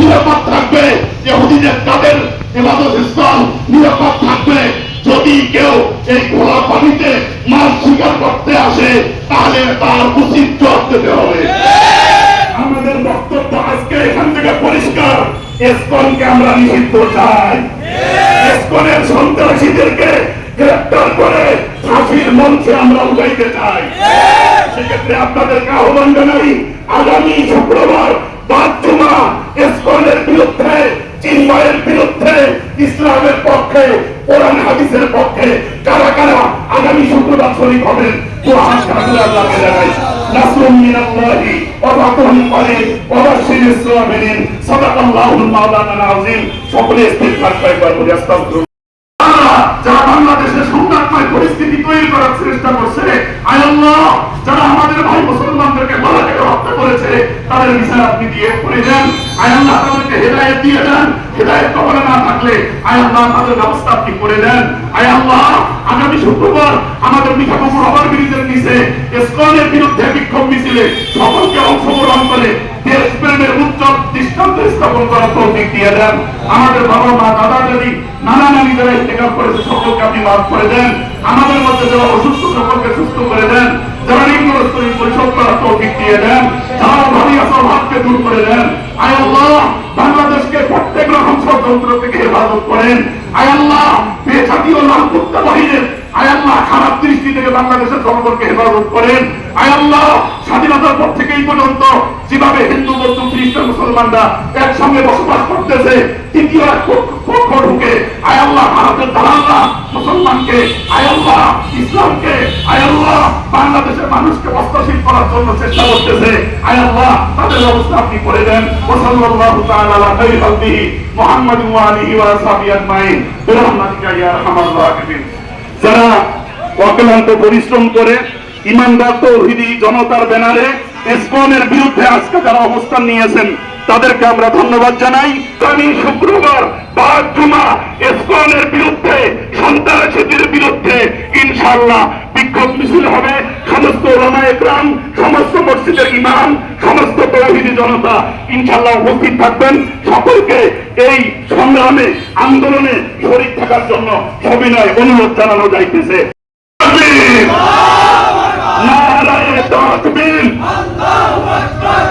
নিরাপদ থাকবে, ইহুদিদের তাদের ইবাদত স্থান নিরাপদ থাকবে। যদি কেউ এই খোলা পানিতে মাছ শিকার করতে আসে, তাহলে তার উচিত জবাব দিতে হবে। আমাদের বক্তব্য আজকে এখান থেকে পরিষ্কার। এসকনকে আমরা নিষিদ্ধ চাই। এসকনের সন্ত্রাসীদেরকে গ্রেপ্তার করে ফাঁসির মঞ্চে আমরা উঠাইতে চাই। সেক্ষেত্রে আপনাদেরকে আহ্বান জানাই, আগামী শুক্রবার বাদ জুমা এসকনের বিরুদ্ধে, চিন্ময়ের বিরুদ্ধে, ইসলামের পক্ষে, কোরআন হাদিসের পক্ষে কারা কারা আগামী শুক্রবার শরীর হবেন সকলে ইস্তিগফার যারা বাংলাদেশের সংঘাতময় পরিস্থিতি তৈরি করার চেষ্টা করছে, আয় যারা আমাদের ভাই মুসলমানদেরকে হত্যা করেছে, তাদের বিচার আপনি দিয়ে করে দেন আয় আল্লাহ, তাদেরকে হেদায়ত দিয়ে দেন হেদায়ত কবলে না থাকলে আয় আল্লাহ, তাদের ব্যবস্থা আপনি করে দেন। আয় আল্লাহ, আগামী শুক্রবার আমাদের নিচে বিরুদ্ধে বিক্ষোভ মিছিলে সকলকে অংশগ্রহণ করে দেশপ্রেমের দৃষ্টান্ত স্থাপন করার তৌফিক দিয়ে দেন। আমাদের বাবা মা দাদা দাদি, নানা নানি যারা ইন্তেকাল করেছে, সকলকে আপনি মাফ করে দেন। আমাদের মধ্যে যারা অসুস্থ, সকলকে সুস্থ করে দেন। ষড়যন্ত্র থেকে হেফাজত করেন। আয় আল্লাহ বেজাতীয় নাম করতে বাহিনীর আয় খারাপ দৃষ্টি থেকে বাংলাদেশের জনগণকে হেফাজত করেন। আয় স্বাধীনতার পর থেকে এই পর্যন্ত যেভাবে হিন্দু বৌদ্ধ খ্রিস্টান, মুসলমানরা একসঙ্গে বসবাস করতেছে, তৃতীয় এক পক্ষ ঢুকে আয় ভারতের দালাল্লা মুসলমানকে, আয় ইসলামকে, আয় বাংলাদেশের মানুষকে অস্ত্রশীল করার জন্য চেষ্টা করতেছে। আয় তাদের ব্যবস্থা আপনি করে দেন। ওসল্লাল্লাহু তাআলা আলা খাইরি ওয়া আলিহি ওয়া সাহবিহি আজমাইন। বিরহমাতিকা ইয়া আরহামার রাহিমিন। যারা অক্লান্ত পরিশ্রম করে, ইমানদার তৌহিদি জনতার ব্যানারে ইসকনের বিরুদ্ধে আজকে যারা অবস্থান নিয়েছেন, তাদেরকে আমরা ধন্যবাদ জানাই। আমি শুক্রবার বা জুমা ইসকনের বিরুদ্ধে, সন্ত্রাসীদের বিরুদ্ধে ইনশাল্লাহ বিক্ষোভ মিছিল হবে। ওলামা একরাম, সমস্ত মসজিদের ইমাম, সমস্ত তৌহিদি জনতা ইনশাল্লাহ উপস্থিত থাকবেন সকলকে এই সংগ্রামে, আন্দোলনে শরীর থাকার জন্য সবিনয় অনুরোধ জানানো যাইতেছে!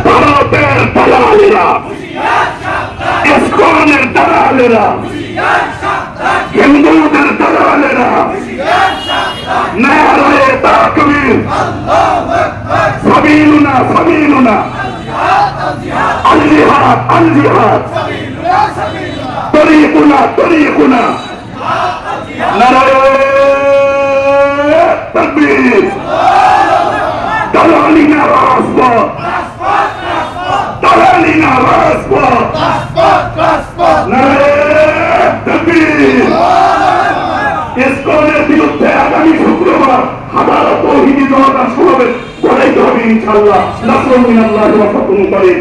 ভারতের দালালেরা, ইসকনের দালালেরা, হিন্দুদের দালালেরা, নারায়ে তাকবীর! সাবিলুনা সাবিলুনা আল জিহাদ আল জিহাদ তরিকুনা তরিকুনা নারায়ে তাকবীর দালালিনা রাজপথ দালালিনা রাজপথ নারায়ে হবে নাসরুল মিনাল্লাহি ওয়া ফাতহুন করিম